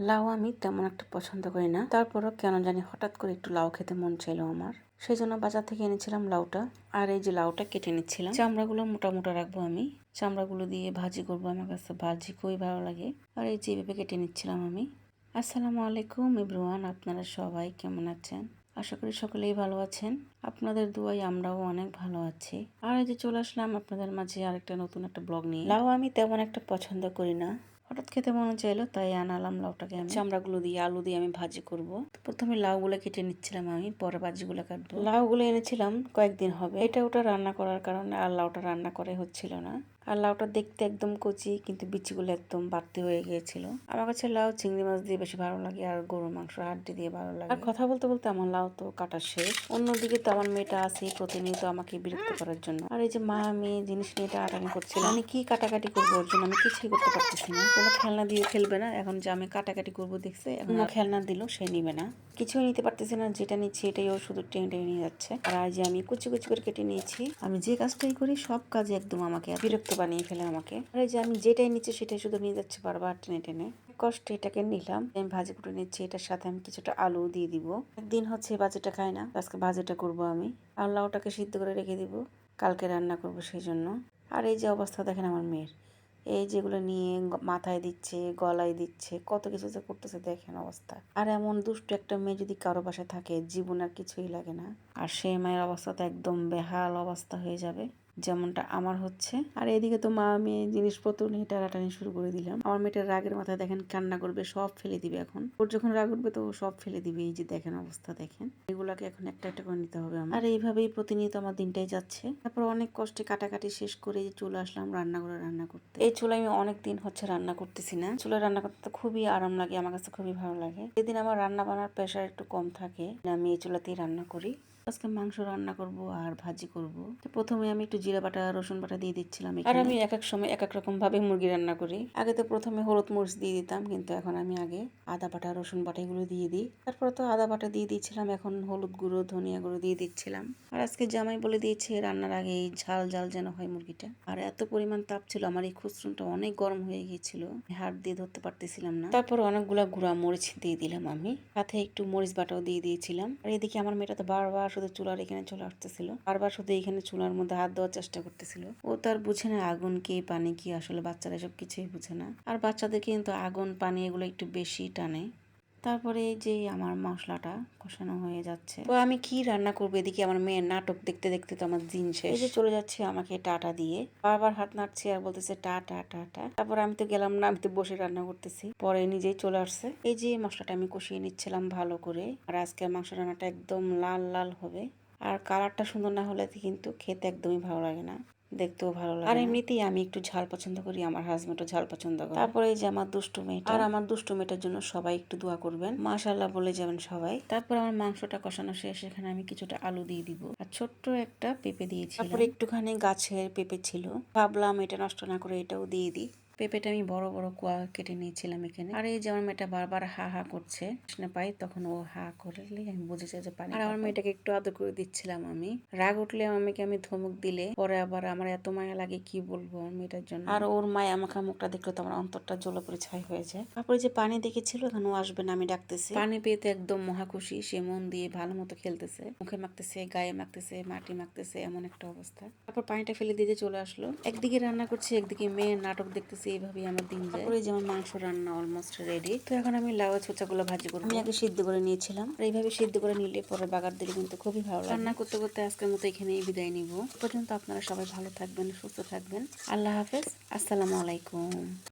লাউ আমি তেমন একটা পছন্দ করি না। তারপরও কেন জানি হঠাৎ করে একটু লাউ খেতে মন চাইলো আমার। সেই জন্য বাজার থেকে এনেছিলাম লাউটা। আর এই যে লাউটা কেটে নিচ্ছিলাম। চামড়াগুলো মোটা মোটা রাখব আমি। চামড়াগুলো দিয়ে ভাজি করব আমার কাছে। ভাজি খুবই ভালো লাগে। আর এই যে এভাবে কেটে নিচ্ছিলাম আমি। আসসালামু আলাইকুম ইব্রুয়ান আপনারা সবাই কেমন আছেন? আশা করি সকলেই ভালো আছেন। আপনাদের দুয়াই আমরাও অনেক ভালো আছি। আর এই যে চলে আসলাম আপনাদের মাঝে আরেকটা নতুন একটা ব্লগ নিয়ে। লাউ আমি তেমন একটা পছন্দ করি না। হঠাৎ খেতে মনে চাইলো তাই আনালাম লাউটাকে আমি। চামড়াগুলো দিয়ে আলু দিয়ে আমি ভাজি করব। প্রথমে লাউগুলো কেটে নিচ্ছিলাম আমি পরে ভাজিগুলো কাটবো। লাউগুলো এনেছিলাম কয়েকদিন হবে। এটা ওটা রান্না করার কারণে আর লাউটা রান্না করে হচ্ছিল না। আর লাউটা দেখতে একদম কচি কিন্তু বিচিগুলো একদম বাড়তি হয়ে গিয়েছিল। আমার কাছে লাউ চিংড়ি মাছ দিয়ে বেশি ভালো লাগে আর গরুর মাংস হাড্ডি দিয়ে ভালো লাগে। আর কথা বলতে বলতে আমার লাউ তো কাটা শেষ। অন্যদিকে তো আমার মেয়েটা আছে প্রতিনিয়ত আমাকে বিরক্ত করার জন্য। আর এই যে মা মেয়ে জিনিস নিয়ে টানাটানি করছিল আমি কি কাটাকাটি করব ওর জন্য? আমি কিছুই করতে পারতেছি না। কোনো খেলনা দিয়ে খেলবে না। এখন যে আমি কাটাকাটি করব দেখছে এখন খেলনা দিল সে নিবে না। কিছুই নিতে পারতেছে না যেটা নিচ্ছি এটাই ও শুধু টেনে টেনে নিয়ে যাচ্ছে। আর আজ আমি কুচি কুচি করে কেটে নিয়েছি আমি যে কাজটাই করি সব কাজে একদম আমাকে বিরক্ত বানিয়ে ফেলে আমাকে। আর এই যে আমি যেটাই নিচ্ছি সেটাই শুধু নিয়ে যাচ্ছে বারবার টেনে টেনে। কষ্টে এটাকে নিলাম আমি ভাজি কুটে নিচ্ছি এটার সাথে আমি কিছুটা আলু দিয়ে দিব। একদিন হচ্ছে ভাজিটা খাই না আজকে ভাজিটা করব আমি। আর লাউটাকে সিদ্ধ করে রেখে দিব কালকে রান্না করব সেই জন্য। আর এই যে অবস্থা দেখেন আমার মেয়ের। এই যেগুলো নিয়ে মাথায় দিচ্ছে, গলায় দিচ্ছে, কত কিছু যে করতেছে, দেখেন অবস্থা। আর এমন দুষ্টু একটা মেয়ে যদি কারও বাসায় থাকে, জীবন আর কিছুই লাগে না। আর সে মায়ের অবস্থা তো একদম বেহাল অবস্থা হয়ে যাবে। যেমনটা আমার হচ্ছে। আর এদিকে তো মা মেয়ে জিনিসপত্র নিয়ে টানাটানি শুরু করে দিলাম। আমার মেয়েটার রাগের মাথায় দেখেন কান্না করবে, সব ফেলে দিবে এখন। ওর যখন রাগ উঠবে তো সব ফেলে দিবে, এই যে দেখেন অবস্থা দেখেন। এগুলাকে এখন একটা একটা করে নিতে হবে আমার। আর এইভাবেই প্রতিনিয়ত আমার দিনটাই যাচ্ছে। তারপর অনেক কষ্টে কাটাকাটি শেষ করে চলে আসলাম রান্না করে রান্না করতে। এই চুলায় আমি অনেক দিন হচ্ছে রান্না করতেছি না। চুলায় রান্না করতে তো খুবই আরাম লাগে, আমার কাছে খুবই ভালো লাগে। যেদিন আমার রান্না বান্নার প্রেশার একটু কম থাকে, আমি এই চুলাতেই রান্না করি। আজকে মাংস রান্না করব আর ভাজি করব। তো প্রথমে আমি একটু জিরা বাটা রসুন বাটা দিয়ে দিচ্ছিলাম আর আমি এক এক সময় এক এক রকম ভাবে মুরগি রান্না করি। আগে তো প্রথমে হলুদ মরিচ দিয়ে দিতাম কিন্তু এখন আমি আগে আদা বাটা রসুন বাটা এগুলো দিয়ে দিই। তারপর তো আদা বাটা দিয়ে দিচ্ছিলাম এখন হলুদ গুঁড়ো ধনিয়া গুঁড়ো দিয়ে দিচ্ছিলাম। আর আজকে জামাই বলে দিয়েছে রান্নার আগে এই ঝাল ঝাল যেন হয় মুরগিটা। আর এত পরিমাণ তাপ ছিল আমার এই খুচরুনটা অনেক গরম হয়ে গিয়েছিল হাত দিয়ে ধরতে পারতেছিলাম না। তারপর অনেকগুলা গুঁড়া মরিচ দিয়ে দিলাম আমি সাথে একটু মরিচ বাটাও দিয়ে দিয়েছিলাম। আর এদিকে আমার মেয়েটা তো বারবার শুধু চুলার এখানে চলে আসতেছিল। বারবার শুধু এখানে চুলার মধ্যে হাত দেওয়ার চেষ্টা করতেছিল। ও তার বুঝে না আগুন কি, পানি কি, আসলে বাচ্চারা এসব কিছুই বুঝে না। আর বাচ্চাদের কিন্তু আগুন, পানি এগুলো একটু বেশি টানে। তারপরে যে আমার মশলাটা কষানো হয়ে যাচ্ছে। তো আমি কি রান্না করব? এদিকে আমার মেয়ের নাটক দেখতে দেখতে তো আমার দিন শেষ। যে চলে যাচ্ছে আমাকে টাটা দিয়ে। বারবার হাত নাড়ছে আর বলতেছে টা টা টা টা। তারপর আমি তো গেলাম না আমি তো বসে রান্না করতেছি। পরে নিজেই চলে আসছে। এই যে মশলাটা আমি কষিয়ে নিচ্ছিলাম ভালো করে। আর আজকের মাংস রান্নাটা একদম লাল লাল হবে। আর কালারটা সুন্দর না হলে কিন্তু খেতে একদমই ভালো লাগে না। দেখতেও ভালো লাগে আর এমনিতেই আমি একটু ঝাল পছন্দ করি আমার হাজবেন্ডও ঝাল পছন্দ করে। তারপরে এই যে আমার দুষ্টু মেয়েটা। আর আমার দুষ্টু মেয়েটার জন্য সবাই একটু দোয়া করবেন। মাশাল্লাহ বলে যাবেন সবাই। তারপর আমার মাংসটা কষানো শেষ এখানে আমি কিছুটা আলু দিয়ে দিব। আর ছোট্ট একটা পেঁপে দিয়েছি তারপরে একটুখানি গাছের পেঁপে ছিল। ভাবলাম এটা নষ্ট না করে এটাও দিয়ে দিই। পেঁপেটা আমি বড় বড় কুয়া কেটে নিয়েছিলাম এখানে। আর এই যে আমার মেয়েটা বারবার হা হা করছে না পাই তখন ও হা করলে আমি বুঝেছি যে পানি আর আমার মেয়েটাকে একটু আদর করে দিচ্ছিলাম আমি। রাগ উঠলে আমাকে আমি ধমক দিলে পরে আবার আমার এত মায়া লাগে কি বলব আমার মেয়েটার জন্য? আর ওর মায়া আমাকে মুখটা দেখলে তো আমার অন্তরটা জলে পরে ছাই হয়ে যায়। তারপরে যে পানি দেখেছিল এখন ও আসবে না আমি ডাকতেছি। পানি পেতে একদম মহাখুশি সে মন দিয়ে ভালো মতো খেলতেছে। মুখে মাখতেছে গায়ে মাখতেছে মাটি মাখতেছে এমন একটা অবস্থা। তারপর পানিটা ফেলে দিয়ে চলে আসলো। একদিকে রান্না করছি একদিকে মেয়ে নাটক দেখতেছি। এইভাবেই আমার দিন যায়। তারপরে যেমন মাংস রান্না অলমোস্ট রেডি তো এখন আমি লাউ ছোচাগুলো ভাজি করব। আমি আগে সিদ্ধ করে নিয়েছিলাম। আর এইভাবে সিদ্ধ করে নিলে পরে বাগার দিলে কিন্তু খুবই ভালো লাগে। রান্না করতে করতে আজকের মতো এখানেই বিদায় নিব। পর্যন্ত আপনারা সবাই ভালো থাকবেন সুস্থ থাকবেন। আল্লাহ হাফেজ। আসসালামু আলাইকুম।